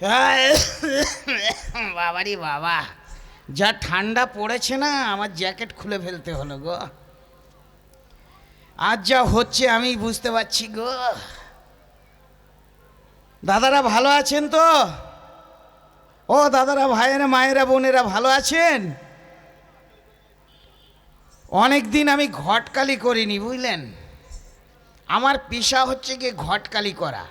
বাবারি বাবা, যা ঠান্ডা পড়েছে না, আমার জ্যাকেট খুলে ফেলতে হলো গো। আজ যা হচ্ছে আমি বুঝতে পারছি গো। দাদারা ভালো আছেন তো? ও দাদারা ভাইয়েরা, মায়েরা, বোনেরা ভালো আছেন? অনেক দিন আমি ঘটকালি করিনি, বুঝলেন? আমার পেশা হচ্ছে গিয়ে ঘটকালি করা।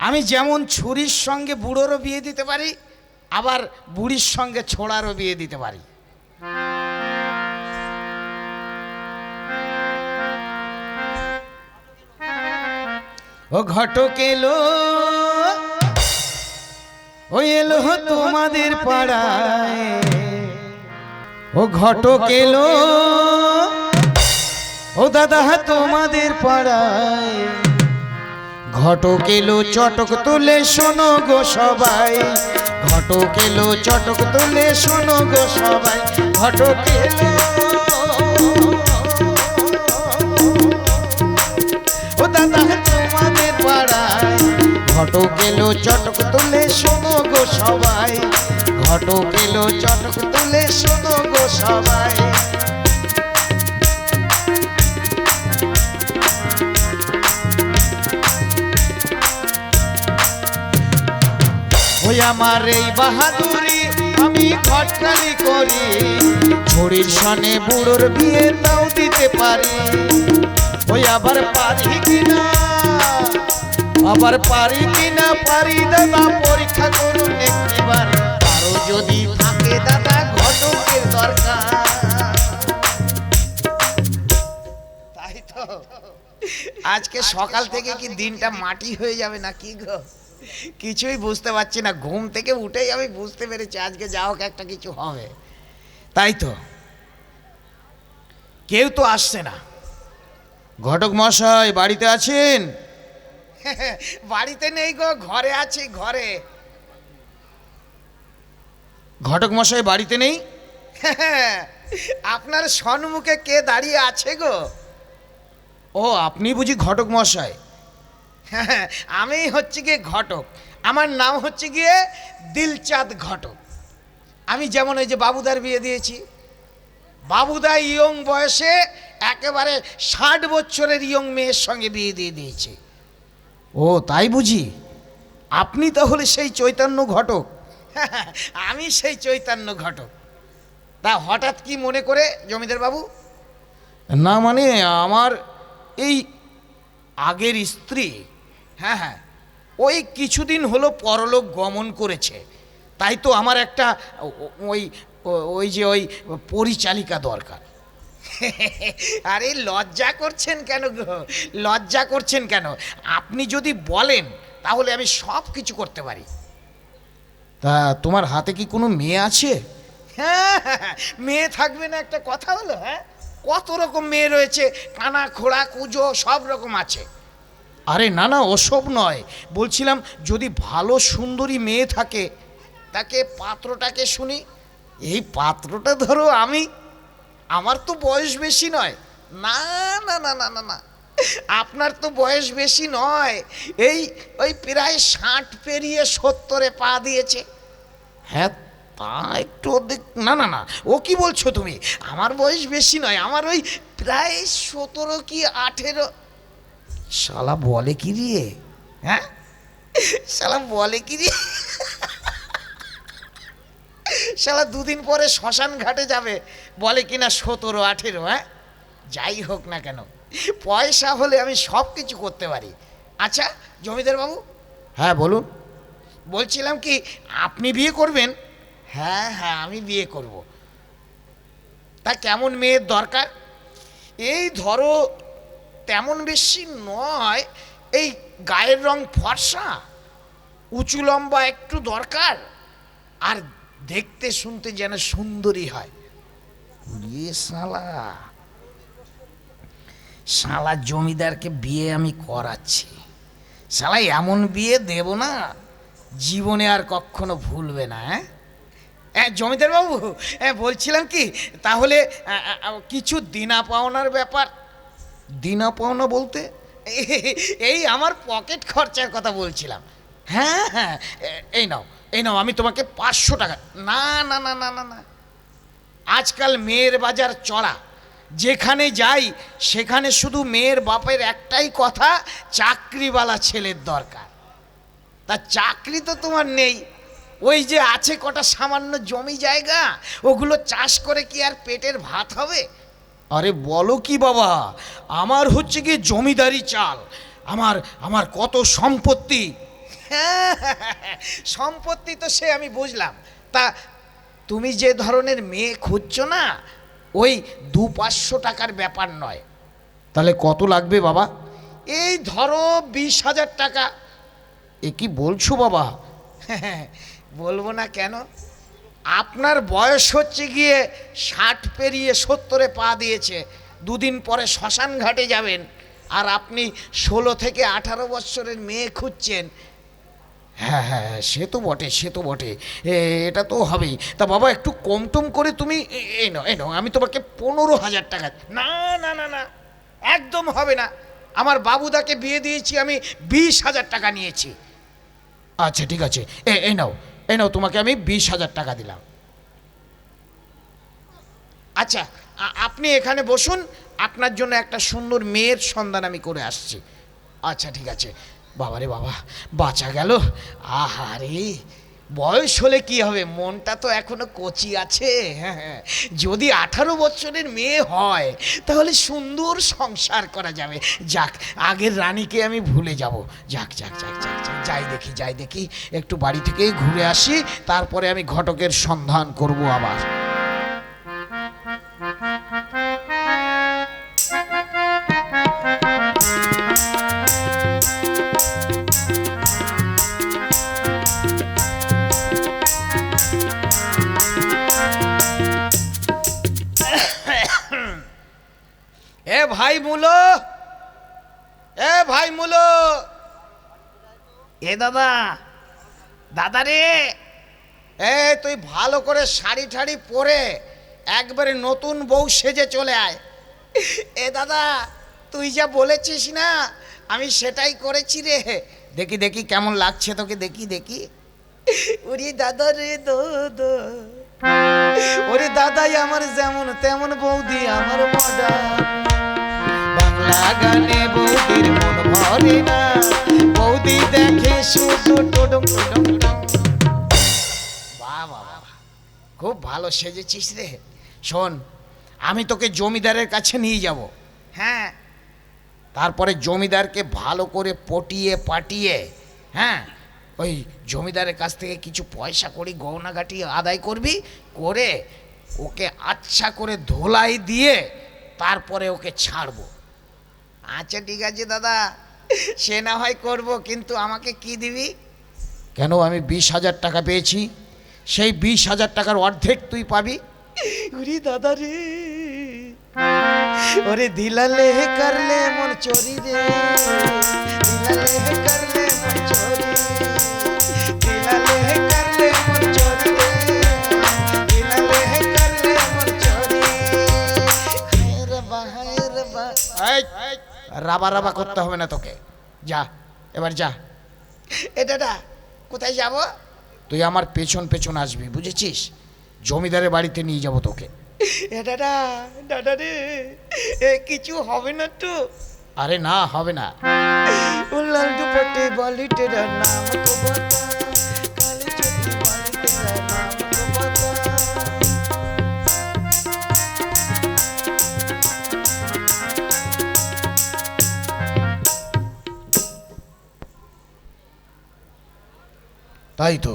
আমি যেমন ছুরির সঙ্গে বুড়োরও বিয়ে দিতে পারি, আবার বুড়ির সঙ্গে ছোড়ারও বিয়ে দিতে পারি। ও ঘটক এলো, ও এলো তোমাদের পাড়ায়। ও ঘটক এলো, ও দাদা তোমাদের পাড়ায়। ঘটক এলো চটক তুলে শোনো গো সবাই। ঘটক এলো চটক তুলে শোনো গো সবাই। ঘটক তোমাদের পাড়ায়। ঘটক এলো চটক তুলে শোনো গো সবাই। ঘটক এলো চটক তুলে শোনো গো সবাই। ওই আমার এই বাহাদুরি আমি ঘটকালি করি। ছড়ির সনে বুড়োর বিয়ে তাও দিতে পারি। ওই আবার পারি কিনা? আবার পারি কিনা পারি দাদা পরীক্ষা করুন একটিবার। আরও যদি থাকে দাদা ঘটকের দরকার। তাই তো। আজকে সকাল থেকে কি দিনটা মাটি হয়ে যাবে না কি গো? কিছুই বুঝতে পারছি না। ঘুম থেকে উঠেই আমি বুঝতে পেরেছি আজকে যা হোক একটা কিছু হবে। তাই তো। কেউ তো আসছে না। ঘটক মশাই বাড়িতে আছেন? বাড়িতে নেই গো ঘরে আছি ঘরে। ঘটক মশাই বাড়িতে নেই? আপনার সম্মুখে কে দাঁড়িয়ে আছে গো? ও আপনি বুঝি ঘটক মশাই আমি হচ্ছে গিয়ে ঘটক। আমার নাম হচ্ছে গিয়ে দিলচাঁদ ঘটক। আমি যেমন ওই যে বাবুদার বিয়ে দিয়েছি, বাবুদা ইয়ং বয়সে একেবারে ষাট বছরের ইয়ং মেয়ের সঙ্গে বিয়ে দিয়ে দিয়েছে। ও, তাই বুঝি? আপনি তাহলে সেই চৈতন্য ঘটক। আমি সেই চৈতন্য ঘটক। তা হঠাৎ কি মনে করে, জমিদার বাবু? না মানে আমার এই আগের স্ত্রী হ্যাঁ হ্যাঁ। ওই কিছুদিন হলো পরলোক গমন করেছে। তাই তো আমার একটা ওই ওই যে ওই পরিচালিকা দরকার। আরে লজ্জা করছেন কেন লজ্জা করছেন কেন? আপনি যদি বলেন, তাহলে আমি সব কিছু করতে পারি। তা তোমার হাতে কি কোনো মেয়ে আছে? হ্যাঁ মেয়ে থাকবে না একটা কথা হলো হ্যাঁ? কত রকম মেয়ে রয়েছে, কানা, খোড়া, কুজো, সব রকম আছে। আরে না না, ওসব নয়। বলছিলাম, যদি ভালো সুন্দরী মেয়ে থাকে, তাকে পাত্রটাকে শুনি। এই পাত্রটা ধরো আমি। আমার তো বয়স বেশি নয়। না না না না না না। আপনার তো বয়স বেশি নয়। এই, ওই প্রায় ষাট পেরিয়ে সত্তরে পা দিয়েছে। হ্যাঁ তা একটু না না না, ও কি বলছো তুমি? আমার বয়স বেশি নয়। আমার ওই প্রায় সতেরো কি আঠেরো শালা বলে কি রে হ্যাঁ? শালা বলে কি রে শালা দুদিন পরে শ্মশান ঘাটে যাবে। বলে কিনা সতেরো আঠেরো হ্যাঁ? যাই হোক না কেন পয়সা হলে আমি সব কিছু করতে পারি। আচ্ছা জমিদার বাবু? হ্যাঁ বলুন। বলছিলাম কি আপনি বিয়ে করবেন? হ্যাঁ হ্যাঁ আমি বিয়ে করব। তা কেমন মেয়ের দরকার? এই ধরো তেমন বেশি নয়, এই গায়ের রং ফর্সা, উঁচু লম্বা একটু দরকার, আর দেখতে শুনতে যেন সুন্দরী হয়। ইয়ে শালা। জমিদারকে বিয়ে আমি করাচ্ছি। শালা এমন বিয়ে দেব না, জীবনে আর কখনো ভুলবে না হ্যাঁ? হ্যাঁ জমিদার বাবু হ্যাঁ বলছিলাম কি, তাহলে কিছু দিনা পাওনার ব্যাপার। দিনা পাওনা বলতে? এই আমার পকেট খরচার কথা বলছিলাম। হ্যাঁ? হ্যাঁ এই নাও এই নাও আমি তোমাকে পাঁচশো টাকা না না না না না না। আজকাল মেয়ের বাজার চড়া। যেখানে যাই সেখানে শুধু মেয়ের বাপের একটাই কথা চাকরিওয়ালা ছেলের দরকার। তা চাকরি তো তোমার নেই। ওই যে আছে কটা সামান্য জমি জায়গা ওগুলো চাষ করে কি আর পেটের ভাত হবে? আরে বলো কি বাবা? আমার হচ্ছে কি জমিদারি চাল। আমার আমার কত সম্পত্তি? হ্যাঁ, সম্পত্তি তো সে আমি বুঝলাম। তা তুমি যে ধরনের মেয়ে খুঁজছো না ওই দু পাঁচশো টাকার ব্যাপার নয়। তাহলে কত লাগবে বাবা? এই ধরো বিশ হাজার টাকা। এ কি বলছো বাবা? বলব না কেন? আপনার বয়স হচ্ছে গিয়ে ষাট পেরিয়ে সত্তরে পা দিয়েছে। দুদিন পরে শ্মশান ঘাটে যাবেন আর আপনি ষোলো থেকে আঠারো বৎসরের মেয়ে খুঁজছেন। হ্যাঁ হ্যাঁ হ্যাঁ, সে তো বটে সে তো বটে। এটা তো হবেই। তা বাবা একটু কম টম করে তুমি এই নাও এই নাও আমি তোমাকে পনেরো হাজার টাকা না না না না একদম হবে না। আমার বাবুদাকে বিয়ে দিয়েছি আমি বিশ হাজার টাকা নিয়েছি। আচ্ছা ঠিক আছে। এ এই নাও এই নাও, তোমাকে আমি বিশ হাজার টাকা দিলাম। আচ্ছা আপনি এখানে বসুন, আপনার জন্য একটা সুন্দর মেয়ের সন্ধান আমি করে আসছি। আচ্ছা ঠিক আছে। বাবারে বাবা, বাঁচা গেল। আহারে বয়স হলে কি হবে? মনটা তো এখনও কচি আছে। হ্যাঁ হ্যাঁ। যদি আঠারো বছরের মেয়ে হয়, তাহলে সুন্দর সংসার করা যাবে। যাক, আগের রানীকে আমি ভুলে যাব। যাক যাক যাক যাক যাক। যাই দেখি যাই দেখি। একটু বাড়ি থেকেই ঘুরে আসি। তারপরে আমি ঘটকের সন্ধান করব আবার। ভাই মুলো। এ ভাই মুলো। এ দাদা দাদা রে। এ তুই ভালো করে শাড়ি ঠাড়ি পরে একবারে নতুন বউ সেজে চলে আয়। এ দাদা তুই যা বলেছিস না আমি সেটাই করেছি রে। দেখি দেখি কেমন লাগছে তোকে দেখি দেখি। ওরে দাদা রে দাদা ওরে দাদাই আমার যেমন তেমন বৌদি আমার মডা বাংলা গানে বৌদির মন ভরে না। বৌদি দেখে শুধু। খুব ভালো সেজেছিস রে। শোন আমি তোকে জমিদারের কাছে নিয়ে যাব। হ্যাঁ। তারপরে জমিদারকে ভালো করে পটিয়ে পাটিয়ে হ্যাঁ ওই জমিদারের কাছ থেকে কিছু পয়সা করি গহনাঘাটি আদায় করবি করে ওকে আচ্ছা করে ধোলাই দিয়ে তারপরে ওকে ছাড়বো। আচ্ছা ঠিক আছে দাদা। সে না হয় করব কিন্তু আমাকে কি দিবি? কেন আমি বিশ হাজার টাকা পেয়েছি? সেই বিশ হাজার টাকার অর্ধেক তুই পাবি? দাদা রে। ওরে দিলালে করলে মন চরি রে। দিলালে করলে রাবা রাবা করতে হবে না তোকে। যা এবার যা। এটা কোথায় যাব? তুই আমার পেছন পেছন আসবি বুঝেছিস? জমিদারের বাড়িতে নিয়ে যাব তোকে। এ দাদা দাদা রে এ কিছু হবে না তো। আরে না হবে না। উল্লাল দুপটে নাম তাই তো।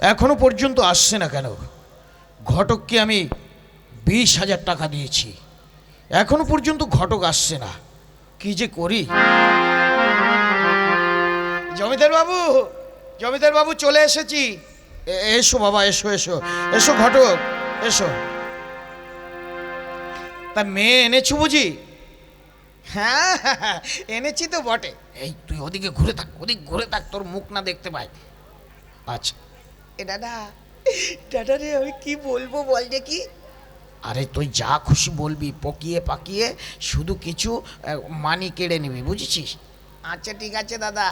এখনও পর্যন্ত আসছে না কেন? ঘটককে আমি বিশ হাজার টাকা দিয়েছি। এখনও পর্যন্ত ঘটক আসছে না। কি যে করি? জমিদার বাবু জমিদার বাবু চলে এসেছি। এসো বাবা এসো এসো এসো ঘটক এসো। তা মেয়ে এনেছো বুঝি? হ্যাঁ হ্যাঁ, হ্যাঁ, এনেছি তো বটে। এই তুই ওদিকে ঘুরে থাক ওদিক ঘুরে থাক তোর মুখ না দেখতে পাই আচ্ছা এ দাদা দাদা রে আমি কি বলব বল যে কি আরে তুই যা খুশি বলবি পকিয়ে পাকিয়ে শুধু কিছু মানি কেড়ে নিবি বুঝেছিস? আচ্ছা ঠিক আছে দাদা।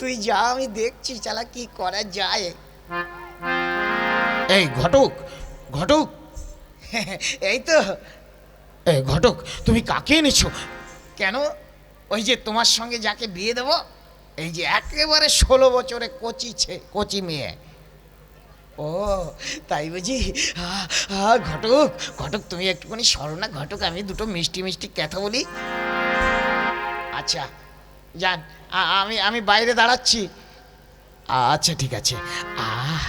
তুই যা আমি দেখছি চালা কি করা যায়। এই ঘটক ঘটক। এই তো। এই ঘটক তুমি কাকে এনেছো? কেন? ওই যে তোমার সঙ্গে যাকে বিয়ে দেব এই যে একেবারে ষোলো বছরে কচি ছে কচি মেয়ে। ও তাই বুঝি? আহ, ঘটক ঘটক তুমি একটুখানি সরো না। ঘটক আমি দুটো মিষ্টি মিষ্টি কথা বলি। আচ্ছা যান আমি আমি বাইরে দাঁড়াচ্ছি। আচ্ছা ঠিক আছে। আহ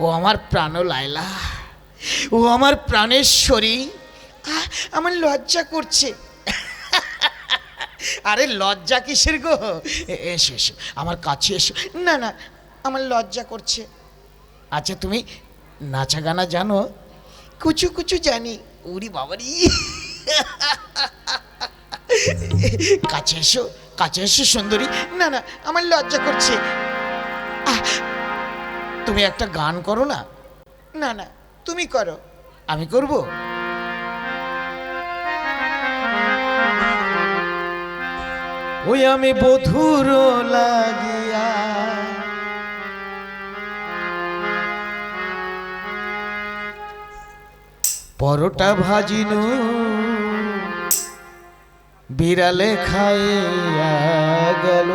ও আমার প্রাণ লায়লা। ও আমার প্রাণেশ্বরী আমার লজ্জা করছে। আরে লজ্জা কিসের গো? এসো এসো, আমার কাছে এসো। না না, আমার লজ্জা করছে। আচ্ছা তুমি নাচা গানা জানো? কুচু কুচু জানি। উরি বাবারি। কাছে এসো কাছে এসো সুন্দরী। না না, আমার লজ্জা করছে। তুমি একটা গান করো না? না না, তুমি করো। আমি করব? ওই আমি বধুর লাগিয়া। পরোটা ভাজিনু বিড়ালে খাইয়া গেল।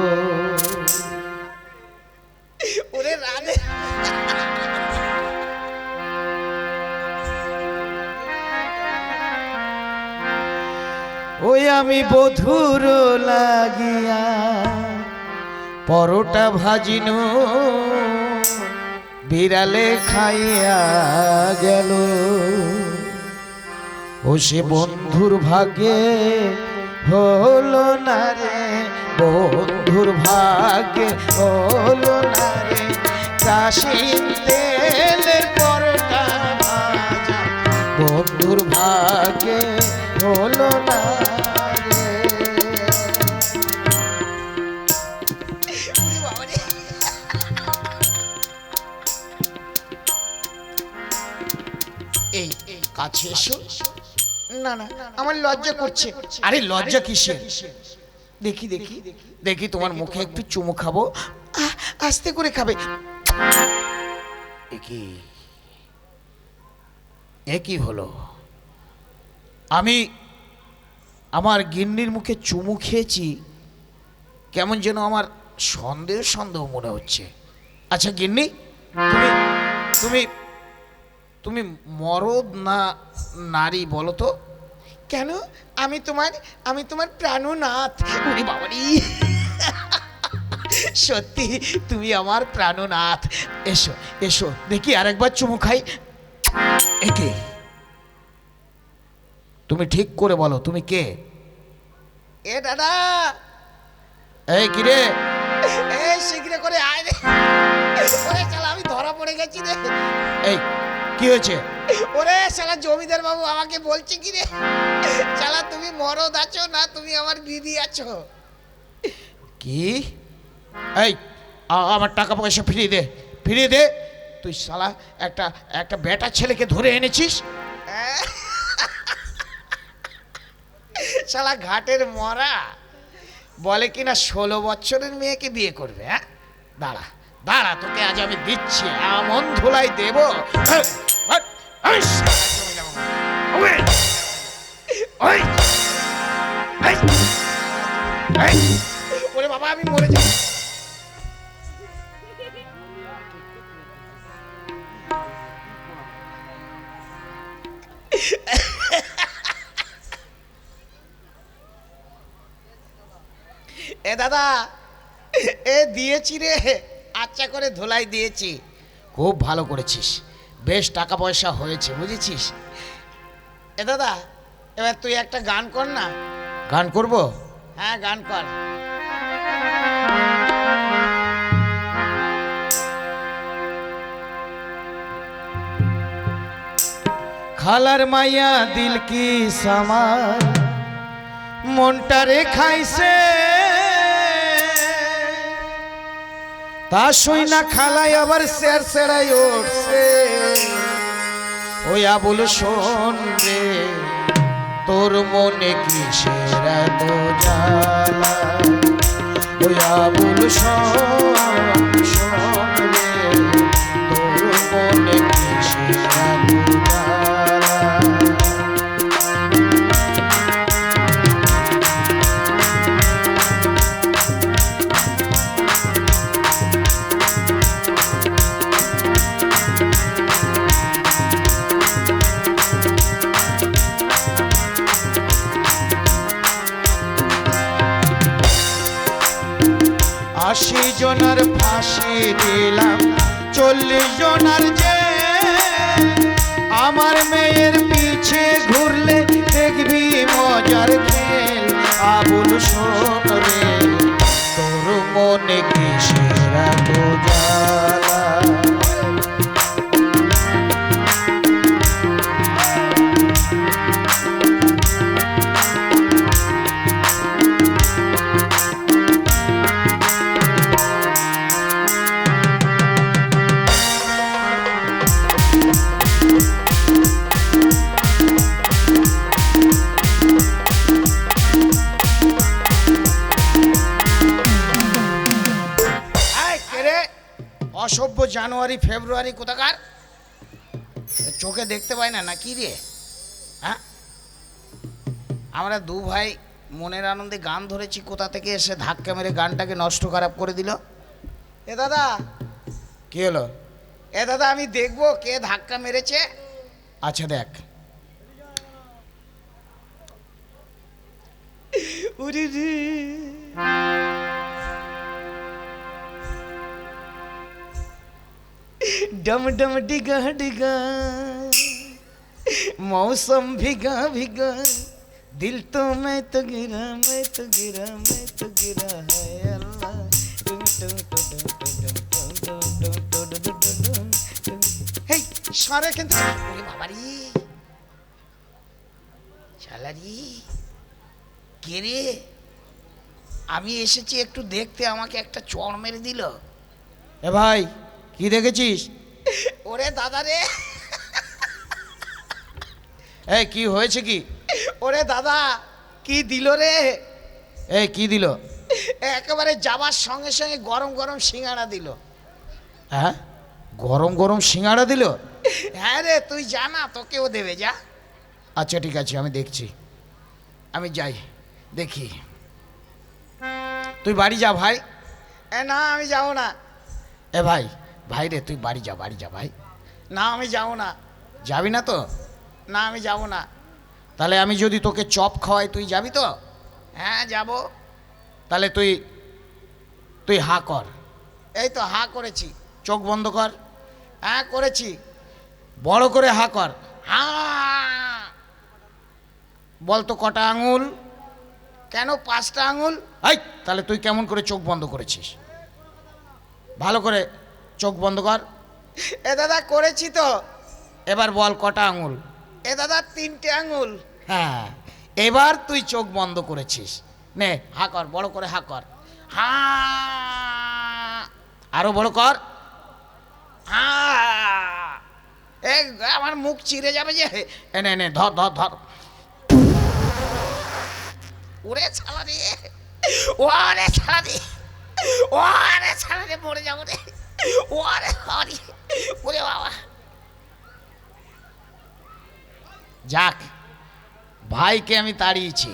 ওই আমি বধুর লাগিয়া পরোটা ভাজিনু, বিড়ালে খাইয়া গেল। ও সে বন্ধুর ভাগে হলো না রে, বন্ধুর ভাগে হলো না রে। চাষির তেলের পরোটা ভাজা, বন্ধুর ভাগে হলো না কাছে এসো। না না আমার লজ্জা করছে। আরে লজ্জা কিসের? দেখি দেখি দেখি তোমার মুখে একটু চুমু খাব। আস্তে করে খাবে। কি? এ কি হলো? আমি আমার গিন্নির মুখে চুমু খেয়েছি কেমন যেন আমার সন্দেহ সন্দেহ মনে হচ্ছে। আচ্ছা গিন্নি তুমি তুমি তুমি মরদ না নারী বলো তো? কেন? আমি তোমার আমি তোমার প্রাণনাথ। উনি বাবারি। সত্যি তুমি আমার প্রাণনাথ। এসো এসো দেখি আরেকবার চুমু খাই। একে। তুমি ঠিক করে বলো তুমি কে? এ দাদা। এই কিরে এই শীঘ্র করে আয় রে। আমি ধরা পড়ে গেছি রে। এই কি হয়েছে? ওরে শালা জমিদার বাবু আমাকে বলছে কি রে? শালা তুমি মরদ আছো না তুমি আমার দিদি আছো? কি? এই আমার টাকা পয়সা ফিরিয়ে দে ফিরিয়ে দে। তুই শালা একটা একটা বেটা ছেলেকে ধরে এনেছিস? শালা ঘাটের মরা। বলে কিনা ষোলো বছরের মেয়েকে বিয়ে করবে হ্যাঁ? দাঁড়া দাঁড়া তোকে আজ আমি দিচ্ছি এমন ধুলাই দেব। যাব এ দাদা এ দিয়েছি রে। আচ্ছা করে ধোলাই দিয়েছি। খুব ভালো করেছিস। বেশ টাকা পয়সা হয়েছে বুঝেছিস? এ দাদা এবার তুই একটা গান কর না। গান করব? হ্যাঁ গান কর। খালার মাইয়া দিল কি সামার মনটারে খাইছে তা শুই না খালাই, আবার শের সেরাই উঠছে। ওই আবুল শোন রে, তোর মনে কি সেরা তো জালা ওই আবুল শোন শোন রে, তোর মনে কিসের এত আশি জনার ফাঁসি দিলাম, চল্লিশ জনার যে আমার মেয়ের পিছে ঘুরলে দেখবি মজার খেল, আবুল শোন রে। তোর মনে কিসেরা জানুয়ারি, ফেব্রুয়ারি কোথাকার? চোখে দেখতে পাই না না কি রে হ্যাঁ? আমরা দু ভাই মনের আনন্দে গান ধরেছি, কোথা থেকে এসে ধাক্কা মেরে গানটাকে নষ্ট খারাপ করে দিল? এ দাদা, কি হলো? এ দাদা, আমি দেখব কে ধাক্কা মেরেছে। আচ্ছা দেখ। উরি डम डम डिगा डिगा मौसम भिगा भिगा दिल तो मैं तो गिरा मैं तो गिरा मैं तो गिरा है अल्लाह সারা কিন্তু বাবারি শালারি কে রে আমি এসেছি একটু দেখতে আমাকে একটা চড় মেরে দিল এ ভাই কি দেখেছিস ওরে দাদা রে। এই কি হয়েছে কি? ওরে দাদা কি দিল রে? এই কি দিল? একেবারে যাবার সঙ্গে সঙ্গে গরম গরম সিঙ্গাড়া দিল। হ্যাঁ? গরম গরম সিঙ্গাড়া দিল? হ্যাঁ রে তুই জানা তোকেও দেবে যা। আচ্ছা ঠিক আছে আমি দেখছি। আমি যাই দেখি। তুই বাড়ি যা ভাই। এ না আমি যাব না। এ ভাই ভাই রে তুই বাড়ি যা বাড়ি যা ভাই। না আমি যাব না। যাবি না তো? না আমি যাব না। তাহলে আমি যদি তোকে চপ খাওয়াই তুই যাবি তো? হ্যাঁ যাব। তাহলে তুই তুই হা কর। এই তো হা করেছি। চোখ বন্ধ কর। হ্যাঁ করেছি। বড় করে হা কর। হা। বল তো কটা আঙুল? কেন পাঁচটা আঙুল? এই তাহলে তুই কেমন করে চোখ বন্ধ করেছিস? ভালো করে চোখ বন্ধ কর। এ দাদা করেছি তো। এবার বল কটা আঙুল? এ দাদা তিনটে আঙুল। হ্যাঁ এবার তুই চোখ বন্ধ করেছিস। নে হা কর বড় করে হা কর। হা আরও বড় কর। হা আমার মুখ চিরে যাবে যে। এনে নে নে ধর ধর ধর। ওরে ছাড়া রে ওরে ছাড়া রে ওরে ছাড়া রে মরে যাব রে। যাক, ভাইকে আমি তাড়িয়েছি।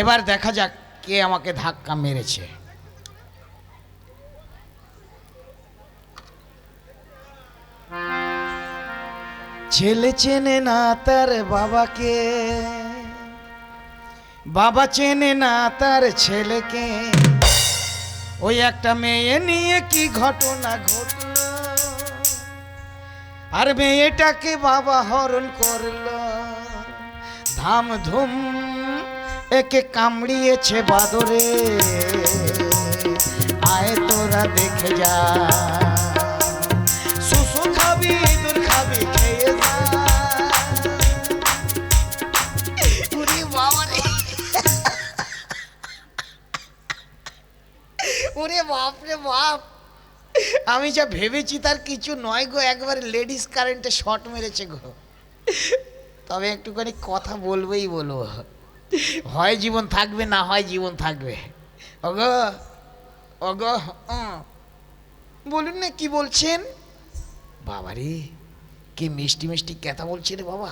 এবার দেখা যাক কে আমাকে ধাক্কা মেরেছে। ছেলে চেনে না তার বাবাকে, বাবা চেনে না তার ছেলেকে। ওই একটা মেয়ে নিয়ে কি ঘটনা ঘটল? আর মেয়েটাকে বাবা হরণ করল। ধাম ধুম একে কামড়িয়েছে বাদরে। আয় তোরা দেখে যা। ওরে বাপ রে বাপ। আমি যা ভেবেছি তার কিছু নয় গো একবারে লেডিস কারেন্টে শর্ট মেরেছে গো। তবে একটুখানি কথা বলবেই বলব। হয় জীবন থাকবে না হয় জীবন থাকবে। অগ আহ। বলুন না কি বলছেন? বাবারে কি মিষ্টি মিষ্টি কথা বলছে রে বাবা।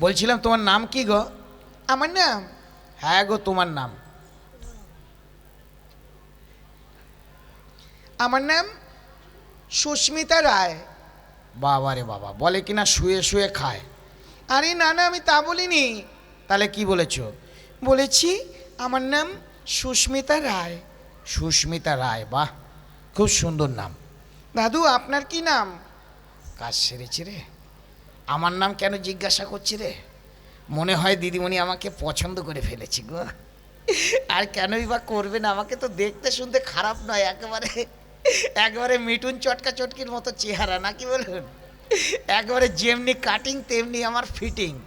বলছিলাম তোমার নাম কি গো? আমার নাম? হ্যাঁ গো তোমার নাম। আমার নাম সুস্মিতা রায়। বাবা রে বাবা বলে কিনা শুয়ে শুয়ে খায়। আরে না না আমি তা বলিনি। তাহলে কি বলেছ? বলেছি আমার নাম সুস্মিতা রায়। সুস্মিতা রায় বাহ খুব সুন্দর নাম। দাদু আপনার কি নাম? কাজ সেরেছে রে। আমার নাম কেন জিজ্ঞাসা করছি রে? মনে হয় দিদিমণি আমাকে পছন্দ করে ফেলেছি গো। আর কেনই বা করবে না আমাকে তো দেখতে শুনতে খারাপ নয় একেবারে। একবারে মিটুন চটকা চটকির মতো চেহারা নাকি বলুন? একবারে যেমনি কাটিং তেমনি আমার ফিটিং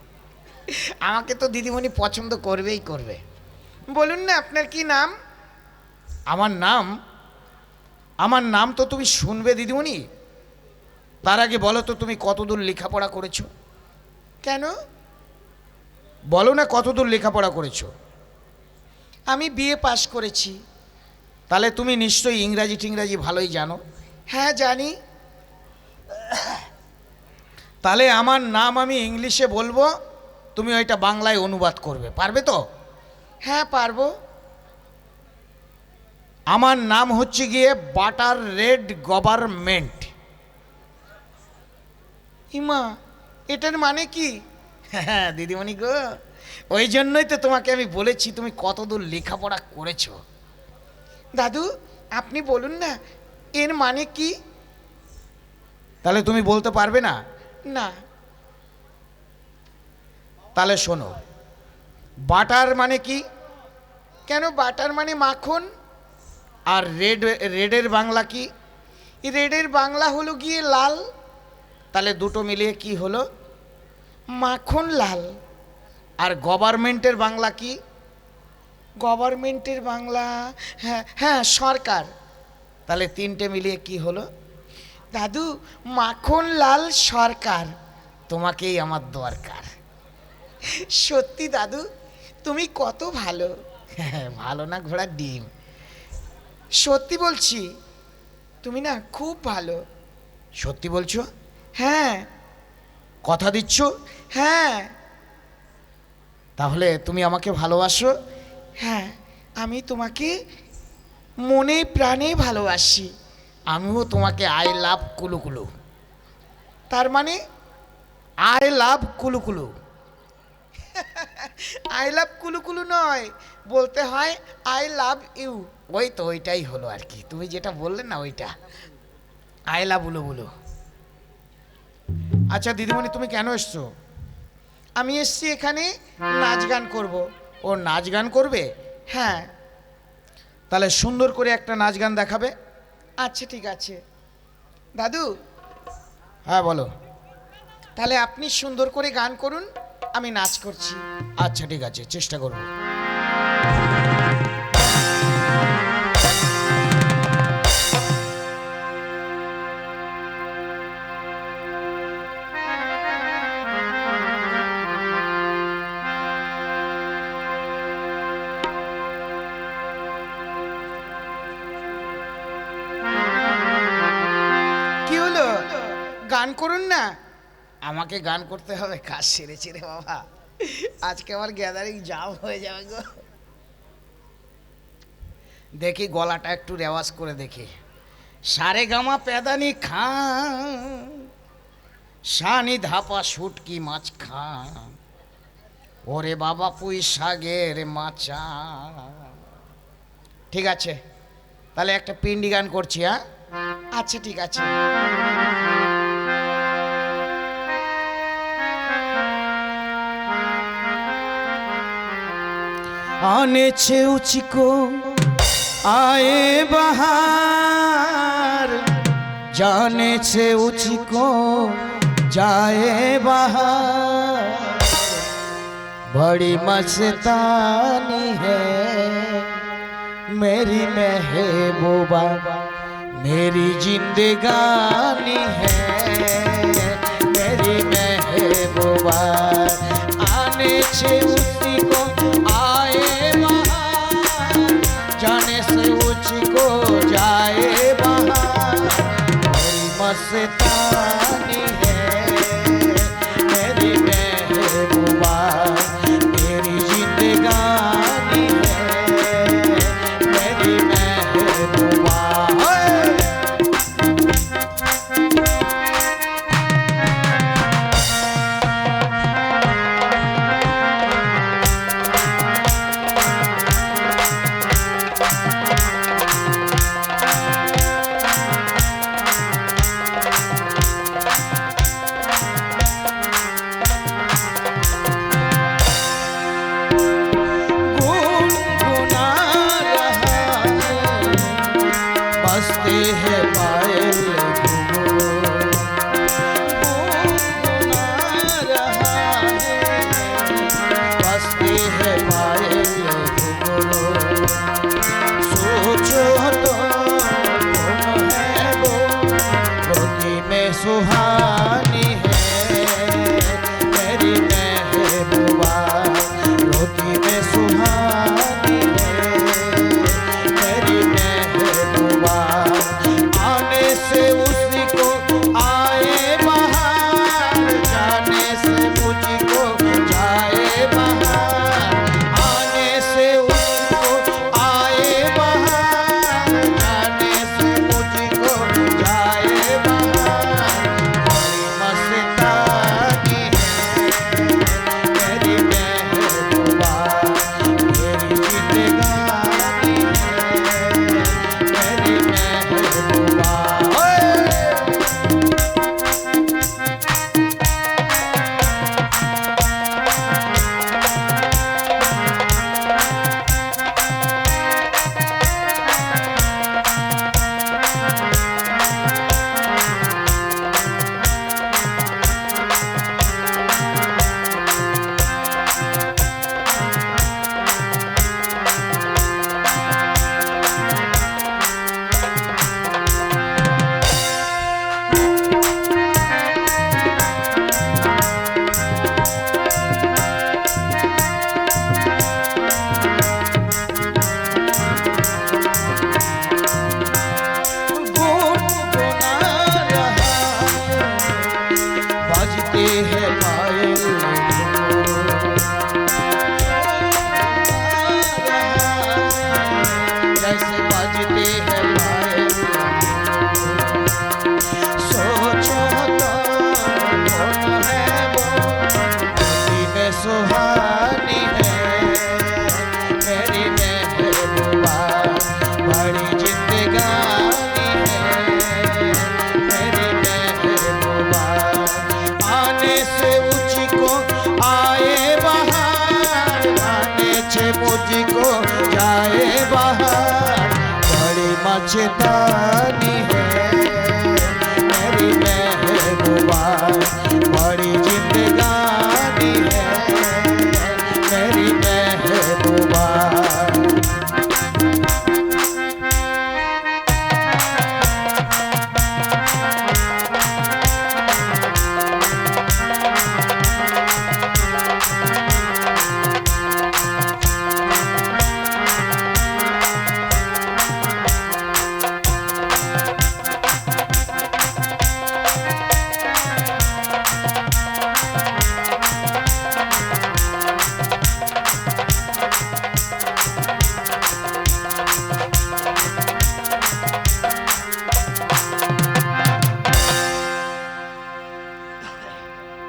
আমাকে তো দিদিমণি পছন্দ করবেই করবে। বলুন না আপনার কি নাম? আমার নাম? আমার নাম তো তুমি শুনবে দিদিমণি? তার আগে বলো তো তুমি কতদূর লেখাপড়া করেছ? কেন? বলো না কতদূর লেখাপড়া করেছ? আমি বিএ পাশ করেছি। তাহলে তুমি নিশ্চয়ই ইংরাজি টিংরাজি ভালোই জানো। হ্যাঁ জানি। তাহলে আমার নাম আমি ইংলিশে বলব তুমি ওইটা বাংলায় অনুবাদ করবে। পারবে তো? হ্যাঁ পারব। আমার নাম হচ্ছে গিয়ে বাটার রেড গভর্নমেন্ট ইমা এটার মানে কি? হ্যাঁ দিদিমণি গো। ওই জন্যই তো তোমাকে আমি বলেছি তুমি কতদূর লেখাপড়া করেছ। দাদু আপনি বলুন না এর মানে কি? তাহলে তুমি বলতে পারবে না? না। তাহলে শোনো বাটার মানে কি? কেন বাটার মানে মাখন? আর রেড রেডের বাংলা কি? রেডের বাংলা হলো গিয়ে লাল। তাহলে দুটো মিলিয়ে কি হলো? মাখন লাল। আর গভর্নমেন্টের বাংলা কি? গভর্নমেন্টের বাংলা হ্যাঁ হ্যাঁ সরকার। তাহলে তিনটে মিলিয়ে কি হলো? দাদু, মাখন লাল সরকার। তোমাকেই আমার দরকার। সত্যি দাদু, তুমি কত ভালো। হ্যাঁ ভালো না ঘোড়ার ডিম। সত্যি বলছি, তুমি না খুব ভালো। সত্যি বলছো? হ্যাঁ। কথা দিচ্ছ? হ্যাঁ। তাহলে তুমি আমাকে ভালোবাসো। হ্যাঁ। আমি তোমাকে মনে প্রাণে ভালোবাসি। আমিও তোমাকে আই লাভ কুলুকুলু তার মানে আই লাভ কুলুকুলু আই লাভ কুলুকুলু নয়, বলতে হয় আই লাভ ইউ। ওই তো ওইটাই হলো আর কি। তুমি যেটা বললে না ওইটা। আই লাভ উলু বুলু আচ্ছা দিদিমণি, তুমি কেন এসছো? আমি এসছি এখানে নাচ গান করব। ও নাচ গান করবে? হ্যাঁ। তাহলে সুন্দর করে একটা নাচ গান দেখাবে। আচ্ছা ঠিক আছে। দাদু? হ্যাঁ বলো। তাহলে আপনি সুন্দর করে গান করুন আমি নাচ করছি। আচ্ছা ঠিক আছে চেষ্টা করব। গান করুন না। আমাকে গান করতে হবে। কাজ সেরেছে রে বাবা। আজকে আমার গ্যাদারিং জাম হয়ে যাবে গো। দেখি গলাটা একটু রেওয়াজ করে দেখি। সারে গামা পেদানি খা সানি ধাপা শুটকি মাছ খা ওরে বাবা পুই শাগের মাচা। ঠিক আছে। তাহলে একটা পিন্ডি গান করছি হ্যাঁ? আচ্ছা ঠিক আছে। अनेछे उचिको आए बहार। जाने छे उचिको जाए बहार। बड़ी मस्तानी है मेरी महबूबा, मेरी जिंदगानी है मेरी महबूबा। आने छे उसी आ Macetane जाए बाहर बड़ी मचतानी